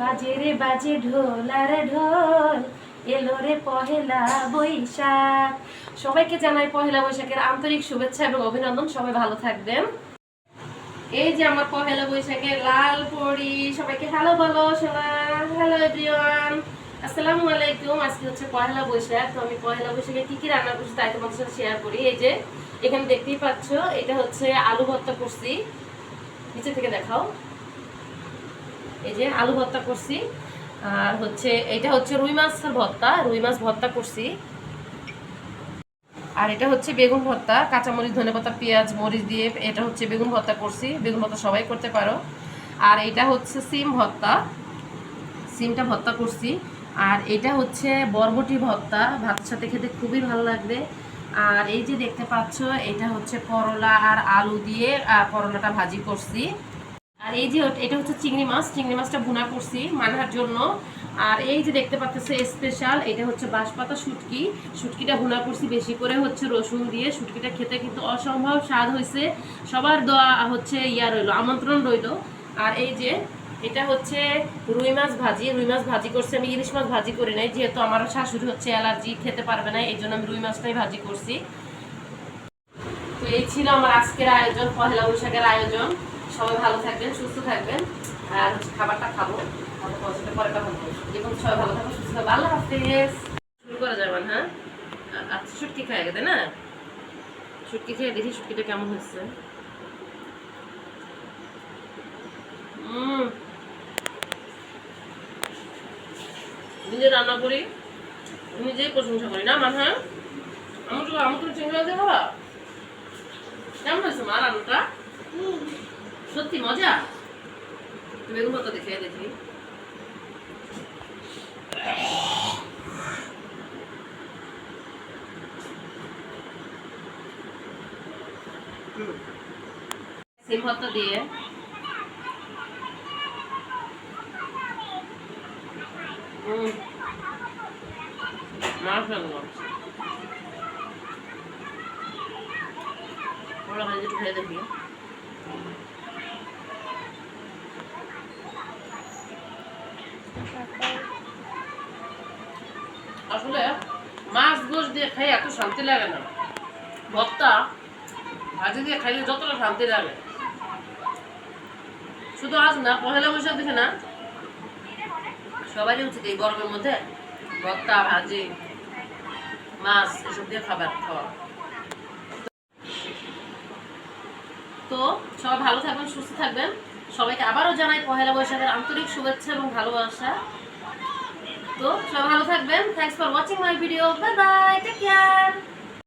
বাজে রে বাজে ঢোল আর ঢোল, এলো রে পহেলা বৈশাখ। সবাইকে জানাই পহেলা বৈশাখের আন্তরিক শুভেচ্ছা এবং অভিনন্দন, সবাই ভালো থাকবেন। এই যে আমার পহেলা বৈশাখে লাল পরি, সবাইকে হ্যালো বলো, সোনা। হ্যালো এভরিওয়ান আসসালামু আলাইকুম, আজকে হচ্ছে পহেলা বৈশাখ, তো আমি পহেলা বৈশাখে কি কি রান্না করছি তাই তোমাদের সাথে শেয়ার করি। এই যে, এখানে দেখতেই পাচ্ছ, এটা হচ্ছে আলু ভর্তা করছি। নিচে থেকে দেখাও। এই যে আলু ভর্তা করছি। আর হচ্ছে, এটা হচ্ছে রুই মাছের ভর্তা। রুই মাছ ভর্তা করছি। আর এটা হচ্ছে বেগুন ভর্তা, কাঁচামরিচ ধনেপাতা পেঁয়াজ, মরিচ দিয়ে এটা হচ্ছে বেগুন ভর্তা করছি। বেগুন ভর্তা সবাই করতে পারো। আর এটা হচ্ছে সিম ভর্তা। সিমটা ভর্তা করছি। আর এটা হচ্ছে বরবটি ভর্তা। ভাতের সাথে খেতে খুবই ভালো লাগবে। আর এই যে দেখতে পাচ্ছ, এটা হচ্ছে করলা আর আলু দিয়ে করলাটা ভাজি করছি। আর এই যে এটা হচ্ছে চিংড়ি মাছ, চিংড়ি মাছটা ভুনা করছি মানহার জন্য। আর এই যে দেখতে পাচ্ছ স্পেশাল এটা হচ্ছে বাঁশপাতা শুটকি। শুটকিটা ভুনা করছি, বেশি করে হচ্ছে রসুন দিয়ে। শুটকিটা খেতে কিন্তু অসম্ভব স্বাদ হয়েছে। সবার দোয়া হচ্ছে ইয়া রইল, আমন্ত্রণ রইল। আর এই যে এটা হচ্ছে রুই মাছ ভাজি। রুই মাছ ভাজি করছি আমি, ইলিশ মাছ ভাজি করি নাই, যেহেতু আমার শাশুড়ি হচ্ছে অ্যালার্জি, খেতে পারবে না, এই জন্য আমি রুই মাছটাই ভাজি করছি। তো এই ছিল আমার আজকের আয়োজন, পহেলা বৈশাখের আয়োজন। সবাই ভালো থাকবেন, সুস্থ থাকবেন, আর হচ্ছে খাবারটা খাব। তোমার পরে কথা বলব এবং সবাই ভালো থাকবেন, সুস্থ থাকবেন। আল্লাহ হাফেজ। শুরু করা যাবে হ্যাঁ আচ্ছা শুটকি খায় গেছে না? শুটকি খেয়ে দেখি শুটকিটা কেমন হচ্ছে নিজে রান্না করি নিজেই প্রশংসা করি, না মানে আমার আমার তো চিংড়ি দিয়ে খাবা কেমন হয়েছে, মা, রান্নাটা? সত্যি মজা? বেগুন মতো দেখে দেখি। সিম ভর্তা দিয়ে মাশাআল্লাহ ওরা খেয়ে দেখি। আসলে মাছ গোশ দিয়ে খাই এত শান্তি লাগে না। ভর্তা, ভাজি দিয়ে খাইলে যতটা শান্তি লাগে। শুধু আজ না, পহেলা বৈশাখ দেখে না সবারই উচিত এই গরমের মধ্যে ভর্তা, ভাজি, মাছ এসব দিয়ে খাবার খাওয়া। তো সবাই ভালো থাকবেন, সুস্থ থাকবেন। সবাইকে আবারও জানাই পহেলা বৈশাখের আন্তরিক শুভেচ্ছা এবং ভালোবাসা। তো সবাই ভালো থাকবেন thanks for watching my video bye bye take care